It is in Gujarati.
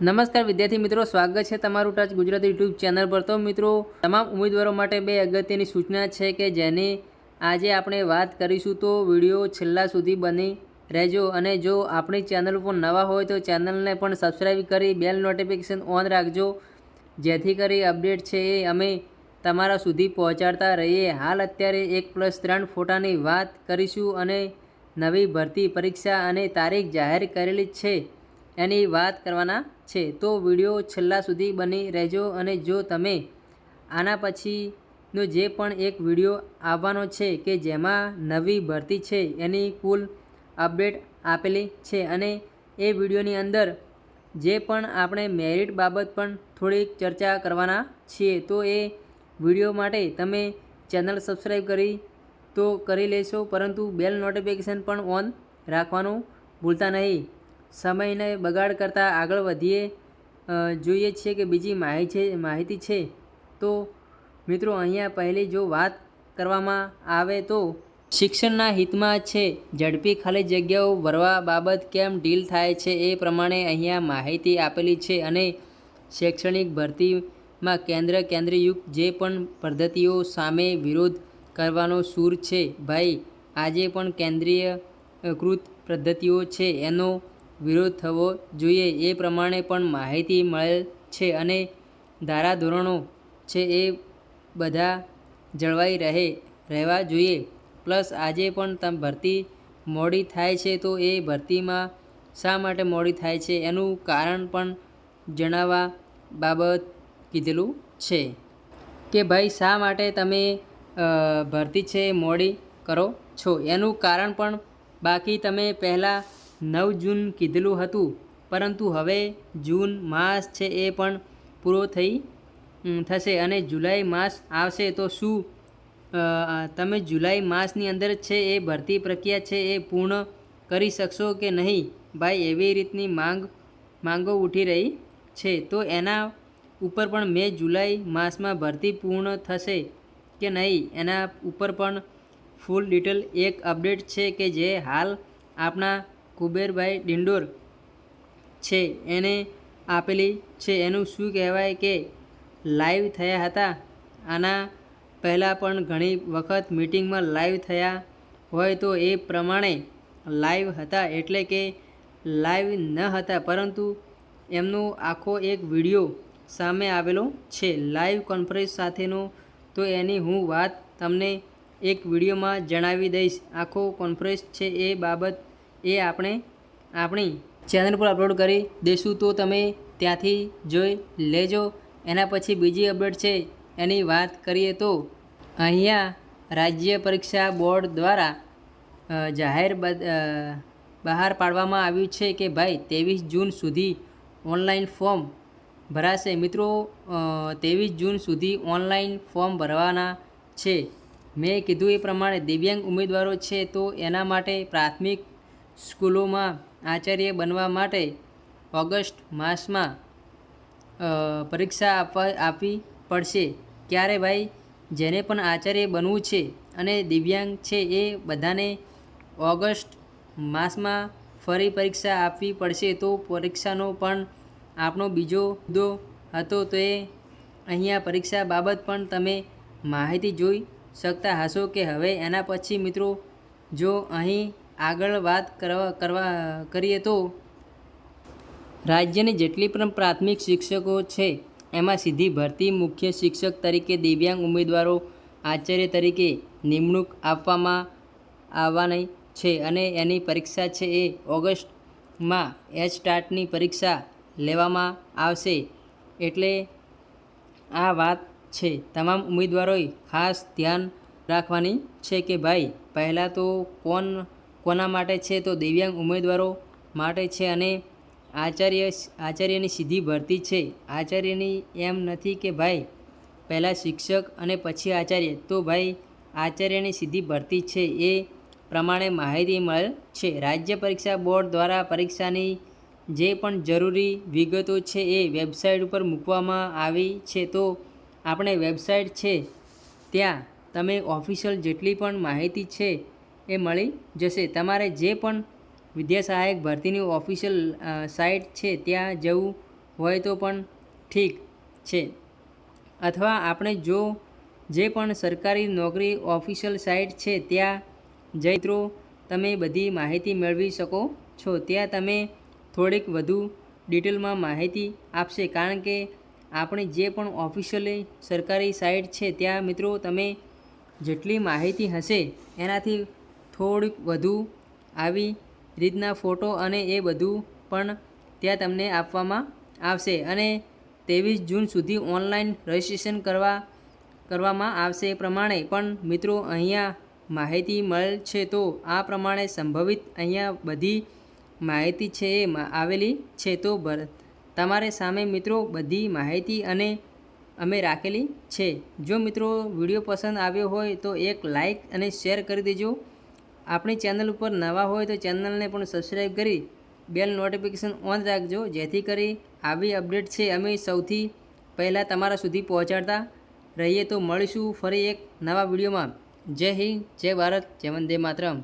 નમસ્કાર વિદ્યાર્થી મિત્રો, સ્વાગત છે તમારું ટચ ગુજરાતી યુટ્યુબ ચેનલ પર. તો મિત્રો, તમામ ઉમેદવારો માટે બે અગત્યની સૂચના છે કે જેની આજે આપણે વાત કરીશું તો વીડિયો છેલ્લા સુધી બની રહેજો અને જો આપણી ચેનલ પર નવા હોય તો ચેનલને પણ સબસ્ક્રાઈબ કરી બેલ નોટિફિકેશન ઓન રાખજો, જેથી કરી અપડેટ છે એ અમે તમારા સુધી પહોંચાડતા રહીએ. હાલ અત્યારે એક પ્લસ ત્રણ ફોટાની વાત કરીશું અને નવી ભરતી પરીક્ષા અને તારીખ જાહેર કરેલી છે. એની વાત કરવાના છે. તો વીડિયો છેલ્લા સુધી બની રહેજો અને જો તમે આના પછીનો જે પણ એક વીડિયો આવવાનો છે કે જેમાં નવી ભરતી છે એની કુલ અપડેટ આપેલી છે અને એ વિડીયોની અંદર જે પણ આપણે મેરિટ બાબત પણ થોડીક ચર્ચા કરવાના છીએ, તો એ વીડિયો માટે તમે ચેનલ સબસ્ક્રાઈબ કરી તો કરી લેશો, પરંતુ બેલ નોટિફિકેશન પણ ઓન રાખવાનું ભૂલતા નહીં. સમયને બગાડ કરતાં આગળ વધીએ જોઈએ છીએ કે બીજી માહિતી છે માહિતી છે. તો મિત્રો, અહીંયા પહેલી જો વાત કરવામાં આવે તો શિક્ષણના હિતમાં છે. ઝડપી ખાલી જગ્યાઓ ભરવા બાબત કેમ ડીલ થાય છે એ પ્રમાણે અહીંયા માહિતી આપેલી છે અને શૈક્ષણિક ભરતીમાં કેન્દ્ર કેન્દ્રયુક્ત જે પણ પદ્ધતિઓ સામે વિરોધ કરવાનો સૂર છે. ભાઈ, આજે પણ કેન્દ્રીય કૃત પદ્ધતિઓ છે. એનો વિરોધ થવો જોઈએ એ પ્રમાણે પણ માહિતી મળેલ છે અને ધારાધોરણો છે એ બધા જળવાઈ રહે, રહેવા જોઈએ. પ્લસ આજે પણ તમ ભરતી મોડી થાય છે તો એ ભરતીમાં શા માટે મોડી થાય છે એનું કારણ પણ જણાવવા બાબત કીધેલું છે. કે ભાઈ, શા માટે તમે ભરતી છે મોડી કરો છો? એનું કારણ પણ બાકી તમે પહેલાં નવ જૂન કીધેલું હતું. પરંતુ હવે જૂન માસ છે એ પણ પૂરો થઈ થશે અને જુલાઈ માસ આવશે. તો શું તમે જુલાઈ માસની અંદર છે એ ભરતી પ્રક્રિયા છે એ પૂર્ણ કરી શકશો કે નહીં? ભાઈ, એવી રીતની માંગ, માંગો ઉઠી રહી છે. તો એના ઉપર પણ મે જુલાઈ માસમાં ભરતી પૂર્ણ થશે કે નહીં? એના ઉપર પણ ફૂલ ડિટેલ એક અપડેટ છે કે જે હાલ આપણા કુબેરભાઈ ડિંડોર છે. એને આપેલી છે. એનું શું કહેવાય કે લાઈવ થયા હતા. આના પહેલાં પણ ઘણી વખત મિટિંગમાં લાઈવ થયા હોય તો એ પ્રમાણે લાઈવ હતા એટલે કે લાઈવ ન હતા. પરંતુ એમનો આખો એક વીડિયો સામે આવેલો છે. લાઈવ કોન્ફરન્સ સાથેનો તો એની હું વાત તમને એક વિડીયોમાં જણાવી દઈશ. આખો કોન્ફરન્સ છે એ બાબત એ આપણે આપણી ચેનલ પર અપલોડ કરી દઈશું. તો તમે ત્યાંથી જોઈ લેજો. એના પછી બીજી અપડેટ છે એની વાત કરીએ તો અહીંયા રાજ્ય પરીક્ષા બોર્ડ દ્વારા જાહેર બહાર પાડવામાં આવ્યું છે કે ભાઈ ત્રેવીસ જૂન સુધી ઓનલાઈન ફોર્મ ભરાશે. મિત્રો ત્રેવીસ જૂન સુધી ઓનલાઈન ફોર્મ ભરવાના છે. મેં કીધું એ પ્રમાણે દિવ્યાંગ ઉમેદવારો છે તો એના માટે પ્રાથમિક સ્કૂલોમાં આચાર્ય બનવા માટે ઓગસ્ટ માસમાં પરીક્ષા આપવા, આપવી પડશે. ક્યારે ભાઈ? જેને પણ આચાર્ય બનવું છે અને દિવ્યાંગ છે એ બધાને ઓગસ્ટ માસમાં ફરી પરીક્ષા આપવી પડશે તો પરીક્ષાનો પણ આપણો બીજો મુદ્દો હતો તો એ અહીંયા પરીક્ષા બાબત પણ તમે માહિતી જોઈ શકતા હશો કે હવે એના પછી મિત્રો જો અહીં આગળ વાત કરવા કરવા કરીએ તો રાજ્યની જેટલી પણ પ્રાથમિક શિક્ષકો છે, એમાં સીધી ભરતી મુખ્ય શિક્ષક તરીકે દિવ્યાંગ ઉમેદવારો આચાર્ય તરીકે નિમણૂક આપવામાં આવવાની છે અને એની પરીક્ષા છે એ ઓગસ્ટમાં એચ સ્ટાર્ટની પરીક્ષા લેવામાં આવશે. એટલે આ વાત છે. તમામ ઉમેદવારોએ ખાસ ધ્યાન રાખવાની છે કે ભાઈ, પહેલાં તો કોણ કોના માટે છે તો દિવ્યાંગ ઉમેદવારો માટે છે અને આચાર્ય આચાર્યની સીધી ભરતી છે. આચાર્યની એમ નથી કે ભાઈ, પહેલાં શિક્ષક અને પછી આચાર્ય. તો ભાઈ, આચાર્યની સીધી ભરતી છે એ પ્રમાણે માહિતી મળેલ છે. રાજ્ય પરીક્ષા બોર્ડ દ્વારા પરીક્ષાની જે પણ જરૂરી વિગતો છે એ વેબસાઇટ ઉપર મૂકવામાં આવી છે. તો આપણે વેબસાઇટ છે, ત્યાં તમે ઓફિશિયલ જેટલી પણ માહિતી છે એ મળી જશે. તમારે જે પણ વિદ્યા સહાયક ભરતીની ઓફિશિયલ સાઇટ છે ત્યાં જવું હોય તો પણ ઠીક છે. અથવા આપણે જો જે પણ સરકારી નોકરી ઓફિશિયલ સાઇટ છે ત્યાં જઈ મિત્રો તમે બધી માહિતી મેળવી શકો છો. ત્યાં તમે થોડીક વધુ ડિટેલમાં માહિતી આપશે. કારણ કે આપણે જે પણ ઓફિશિયલી સરકારી સાઇટ છે ત્યાં મિત્રો તમે જેટલી માહિતી હશે એનાથી થોડીક વધુ આવી રીતના ફોટો અને એ બધું પણ ત્યાં તમને આપવામાં આવશે અને ત્રેવીસ જૂન સુધી ઓનલાઈન રજિસ્ટ્રેશન કરવા, કરવામાં આવશે એ પ્રમાણે. પણ મિત્રો, અહીંયા માહિતી મળેલ છે તો આ પ્રમાણે સંભવિત અહીંયા બધી માહિતી છે એ આવેલી છે તો તમારે સામે મિત્રો બધી માહિતી અને અમે રાખેલી છે. જો મિત્રો વીડિયો પસંદ આવ્યો હોય તો એક લાઈક અને શેર કરી દેજો. આપણી ચેનલ ઉપર નવા હોય તો ચેનલને પણ સબસ્ક્રાઈબ કરી બેલ નોટિફિકેશન ઓન રાખજો, જેથી કરી આવી અપડેટ છે અમે સૌથી પહેલાં તમારા સુધી પહોંચાડતા રહીએ. તો મળીશું ફરી એક નવા વિડીયોમાં જય હિન્દ, જય ભારત, જય વંદે માતરમ.